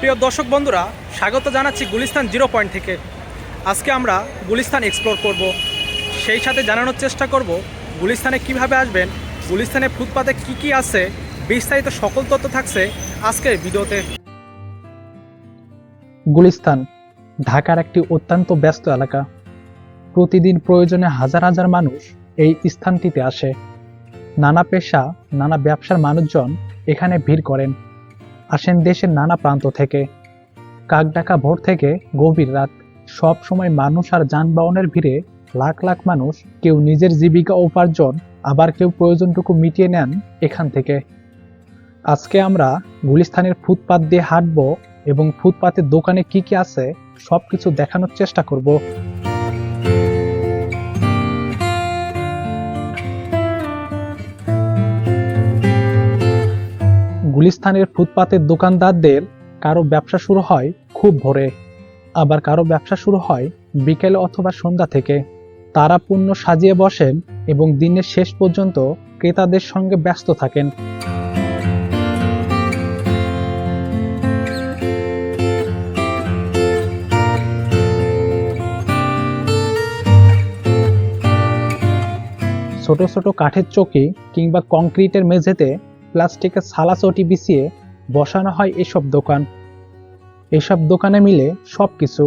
প্রিয় দর্শক বন্ধুরা, স্বাগত জানাচ্ছি গুলিস্তান জিরো পয়েন্ট থেকে। আজকে আমরা গুলিস্তান এক্সপ্লোর করব। সেই সাথে জানানোর চেষ্টা করব, গুলিস্তানে কীভাবে আসবেন, গুলিস্তানে ফুটপাতে কি কি আছে, বিস্তারিত সকল তথ্য থাকছে আজকের ভিডিওতে। গুলিস্তান, ঢাকার একটি অত্যন্ত ব্যস্ত এলাকা। প্রতিদিন প্রয়োজনে হাজার হাজার মানুষ এই স্থানটিতে আসে। নানা পেশা, নানা ব্যবসার মানুষজন এখানে ভিড় করেন। আসেন দেশের নানা প্রান্ত থেকে। কাকডাকা ভোর থেকে গভীর রাত। সব সময় মানুষ আর যানবাহনের ভিড়ে লাখ লাখ মানুষ, কেউ নিজের জীবিকা উপার্জন, আবার কেউ প্রয়োজনটুকু মিটিয়ে নেন এখান থেকে। আজকে আমরা গুলিস্তানের ফুটপাত দিয়ে হাঁটবো এবং ফুটপাতের দোকানে কি কি আছে, সবকিছু দেখানোর চেষ্টা করব। গুলিস্তানের ফুটপাতের দোকানদারদের কারও ব্যবসা শুরু হয় খুব ভোরে। আবার কারও ব্যবসা শুরু হয় বিকেল অথবা সন্ধ্যা থেকে। তারা পণ্য সাজিয়ে বসেন এবং দিনের শেষ পর্যন্ত ক্রেতাদের সঙ্গে ব্যস্ত থাকেন। ছোট ছোট কাঠের চকি কিংবা কংক্রিটের মেঝেতে প্লাস্টিকের সালা চটি বিছিয়ে বসানো হয় এসব দোকান। এসব দোকানে মিলে সব কিছু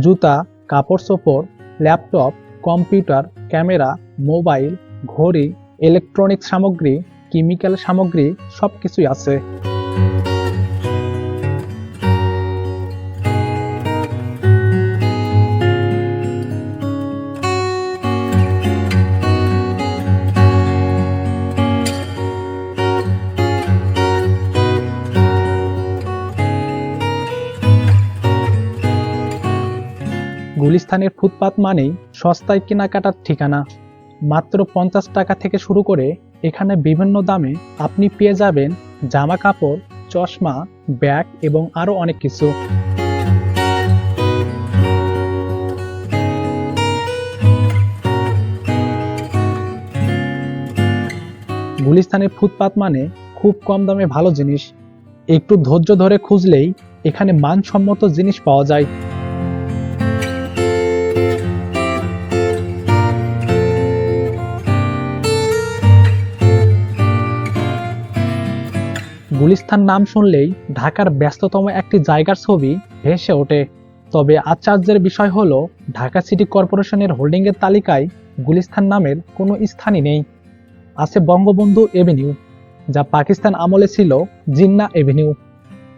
জুতা, কাপড় চোপড়, ল্যাপটপ, কম্পিউটার, ক্যামেরা, মোবাইল, ঘড়ি ইলেকট্রনিক সামগ্রী, কেমিক্যাল সামগ্রী সব কিছুই আছে। গুলিস্তানের ফুটপাত মানেই সস্তায় কেনাকাটার ঠিকানা। মাত্র পঞ্চাশ টাকা থেকে শুরু করে এখানে বিভিন্ন দামে আপনি পেয়ে যাবেন জামা কাপড় চশমা, ব্যাগ এবং আরও অনেক কিছু। গুলিস্তানের ফুটপাত মানে খুব কম দামে ভালো জিনিস। একটু ধৈর্য ধরে খুঁজলেই এখানে মানসম্মত জিনিস পাওয়া যায়। গুলিস্তান নাম শুনলেই ঢাকার ব্যস্ততম একটি জায়গার ছবি ভেসে ওঠে। তবে আশ্চর্যের বিষয় হলো, ঢাকা সিটি কর্পোরেশনের হোল্ডিংয়ের তালিকায় গুলিস্তান নামের কোনো স্থানই নেই। আছে বঙ্গবন্ধু এভিনিউ, যা পাকিস্তান আমলে ছিল জিন্না এভিনিউ।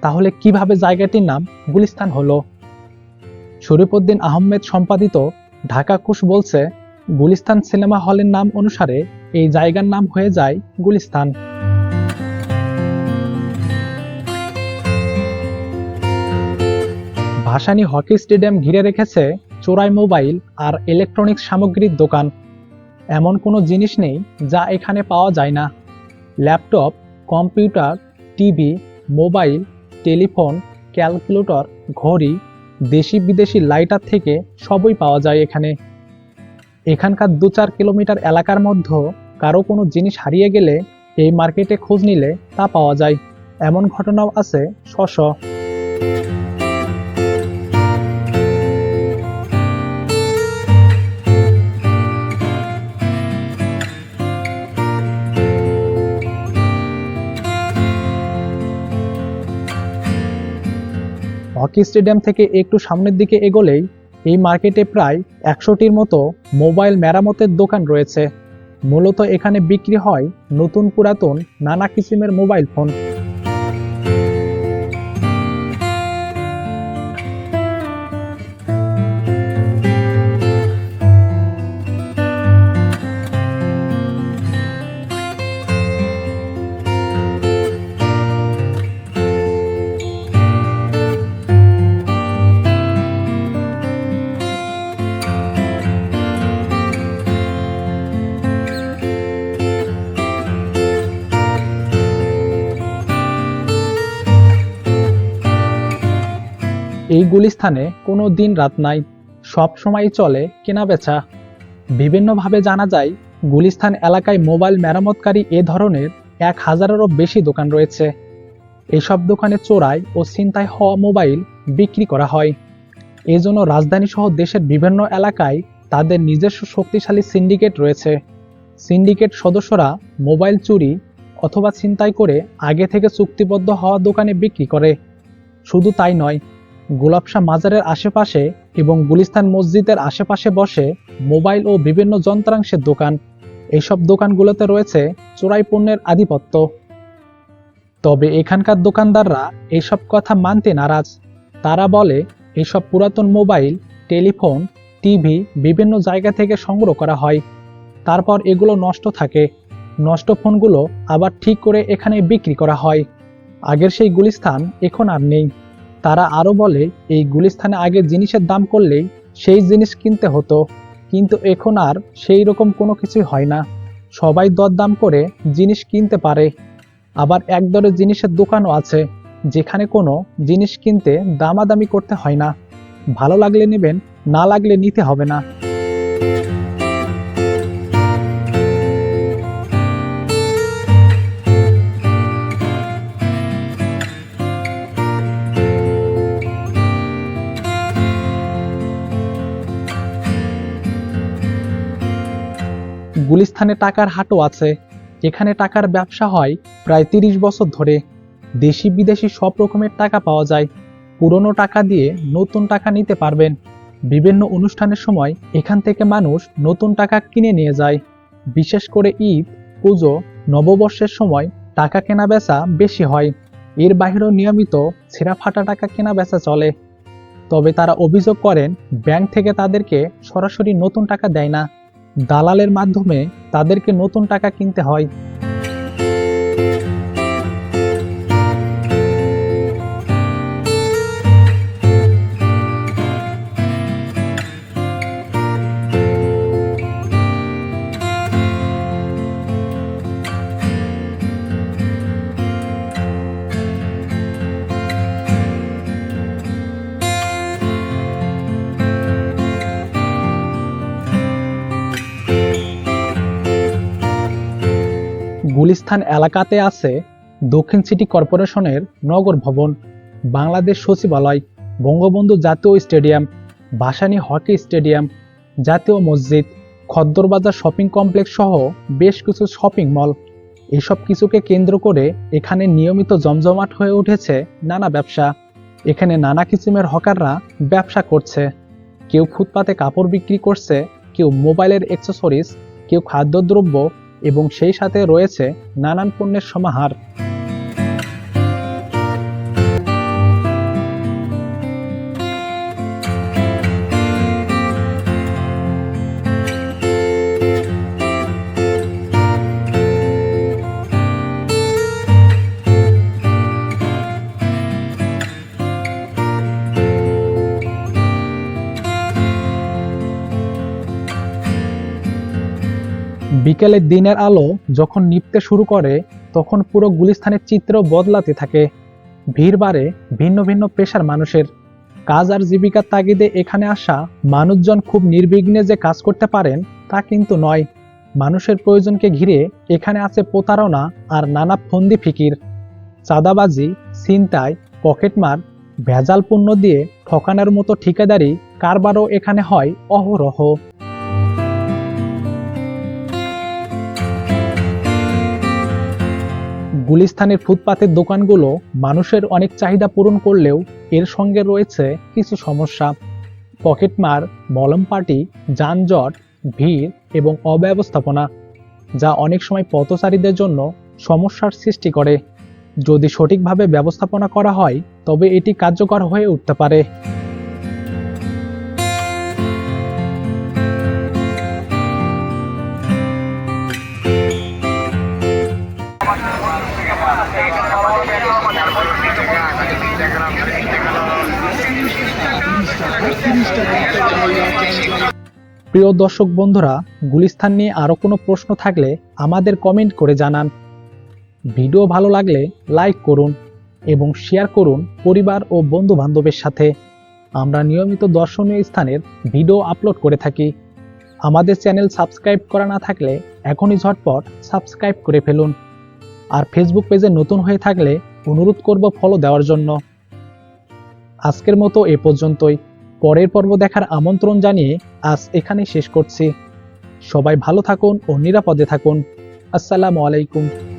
তাহলে কীভাবে জায়গাটির নাম গুলিস্তান হলো? শরীফউদ্দিন আহমেদ সম্পাদিত ঢাকা কুশ বলছে, গুলিস্তান সিনেমা হলের নাম অনুসারে এই জায়গার নাম হয়ে যায় গুলিস্তান। ভাসানী হকি স্টেডিয়াম ঘিরে রেখেছে চোরাই মোবাইল আর ইলেকট্রনিক্স সামগ্রীর দোকান। এমন কোনো জিনিস নেই যা এখানে পাওয়া যায় না। Laptop, computer, TV, mobile, telephone, calculator, ঘড়ি, দেশি বিদেশি লাইটার থেকে সবই পাওয়া যায় এখানে। এখানকার দু চার কিলোমিটার এলাকার মধ্যে কারও কোনো জিনিস হারিয়ে গেলে এই মার্কেটে খোঁজ নিলে তা পাওয়া যায়। এমন ঘটনাও আছে শ হকি স্টেডিয়াম থেকে একটু সামনের দিকে এগোলেই এই মার্কেটে প্রায় একশোটির মতো মোবাইল মেরামতের দোকান রয়েছে। মূলত এখানে বিক্রি হয় নতুন পুরাতন নানা কিসিমের মোবাইল ফোন। এই গুলিস্থানে কোনো দিন রাত নাই, সব সময় চলে কেনা বেচা বিভিন্নভাবে জানা যায়, গুলিস্থান এলাকায় মোবাইল মেরামতকারী এ ধরনের এক হাজারেরও বেশি দোকান রয়েছে। এসব দোকানে চোরাই ও ছিনতাই হওয়া মোবাইল বিক্রি করা হয়। এজন্য রাজধানী সহ দেশের বিভিন্ন এলাকায় তাদের নিজস্ব শক্তিশালী সিন্ডিকেট রয়েছে। সিন্ডিকেট সদস্যরা মোবাইল চুরি অথবা ছিনতাই করে আগে থেকে চুক্তিবদ্ধ হওয়া দোকানে বিক্রি করে। শুধু তাই নয় গোলাপশাহ মাজারের আশেপাশে এবং গুলিস্তান মসজিদের আশেপাশে বসে মোবাইল ও বিভিন্ন যন্ত্রাংশের দোকান। এইসব দোকানগুলোতে রয়েছে চোরাই পণ্যের আধিপত্য। তবে এখানকার দোকানদাররা এইসব কথা মানতে নারাজ। তারা বলে এইসব পুরাতন মোবাইল, টেলিফোন, টিভি, বিভিন্ন জায়গা থেকে সংগ্রহ করা হয়। তারপর এগুলো নষ্ট থাকে। নষ্ট ফোনগুলো আবার ঠিক করে এখানে বিক্রি করা হয়। আগের সেই গুলিস্থান এখন আর নেই। তারা আরও বলে, এই গুলিস্থানে আগে জিনিসের দাম করলেই সেই জিনিস কিনতে হতো। কিন্তু এখন আর সেই রকম কোনো কিছুই হয় না। সবাই দরদাম করে জিনিস কিনতে পারে। আবার এক দরে জিনিসের দোকানও আছে, যেখানে কোনো জিনিস কিনতে দামাদামি করতে হয় না। ভালো লাগলে নেবেন, না লাগলে নিতে হবে না। গুলিস্তানে টাকার হাটও আছে এখানে টাকার ব্যবসা হয় প্রায় তিরিশ বছর ধরে। দেশি বিদেশি সব রকমের টাকা পাওয়া যায়। পুরনো টাকা দিয়ে নতুন টাকা নিতে পারবেন। বিভিন্ন অনুষ্ঠানের সময় এখান থেকে মানুষ নতুন টাকা কিনে নিয়ে যায়। বিশেষ করে ঈদ, পুজো, নববর্ষের সময় টাকা কেনা বেচা বেশি হয়। এর বাইরেও নিয়মিত ছেঁড়া ফাটা টাকা কেনা বেচা চলে। তবে তারা অভিযোগ করেন, ব্যাংক থেকে তাদেরকে সরাসরি নতুন টাকা দেয় না। দালালের মাধ্যমে তাদেরকে নতুন টাকা কিনতে হয়। গুলিস্তান এলাকাতে আছে দক্ষিণ সিটি কর্পোরেশনের নগর ভবন, বাংলাদেশ সচিবালয়, বঙ্গবন্ধু জাতীয় স্টেডিয়াম, ভাসানী হকি স্টেডিয়াম, জাতীয় মসজিদ খদ্দরবাজার শপিং কমপ্লেক্স সহ বেশ কিছু শপিং মল। এসব কিছুকে কেন্দ্র করে এখানে নিয়মিত জমজমাট হয়ে উঠেছে নানা ব্যবসা। এখানে নানা কিসিমের হকাররা ব্যবসা করছে। কেউ ফুটপাতে কাপড় বিক্রি করছে, কেউ মোবাইলের অ্যাক্সেসরিজ কেউ খাদ্যদ্রব্য এবং সেই সাথে রয়েছে নানান পণ্যের সমাহার। বিকেলে দিনের আলো যখন নিপতে শুরু করে, তখন পুরো গুলিস্তানের চিত্র বদলাতে থাকে। ভিড় বাড়ে ভিন্ন ভিন্ন পেশার মানুষের। কাজ আর জীবিকার তাগিদে এখানে আসা মানুষজন খুব নির্বিঘ্নে যে কাজ করতে পারেন, তা কিন্তু নয়। মানুষের প্রয়োজনকে ঘিরে এখানে আছে প্রতারণা আর নানা ফন্দি ফিকির। চাঁদাবাজি, ছিনতাই, পকেটমার, ভেজাল পণ্য দিয়ে ঠকানোর মতো ঠিকাদারি কারবারও এখানে হয় অহরহ। গুলিস্তানের ফুটপাতের দোকানগুলো মানুষের অনেক চাহিদা পূরণ করলেও এর সঙ্গে রয়েছে কিছু সমস্যা। পকেটমার মলম পার্টি যানজট, ভিড় এবং অব্যবস্থাপনা, যা অনেক সময় পথচারীদের জন্য সমস্যার সৃষ্টি করে। যদি সঠিকভাবে ব্যবস্থাপনা করা হয়, তবে এটি কার্যকর হয়ে উঠতে পারে। প্রিয় দর্শক বন্ধুরা গুলিস্তান নিয়ে আরও কোনো প্রশ্ন থাকলে আমাদের কমেন্ট করে জানান। ভিডিও ভালো লাগলে লাইক করুন এবং শেয়ার করুন পরিবার ও বন্ধু বান্ধবের সাথে। আমরা নিয়মিত দর্শনীয় স্থানের ভিডিও আপলোড করে থাকি। আমাদের চ্যানেল সাবস্ক্রাইব করা না থাকলে এখনই ঝটপট সাবস্ক্রাইব করে ফেলুন। আর ফেসবুক পেজে নতুন হয়ে থাকলে অনুরোধ করব ফলো দেওয়ার জন্য। আজকের মতো এ পর্যন্তই। পরের পর্ব দেখার আমন্ত্রণ জানিয়ে আজ এখানে শেষ করছি। সবাই ভালো থাকুন ও নিরাপদে থাকুন। আসসালামু আলাইকুম।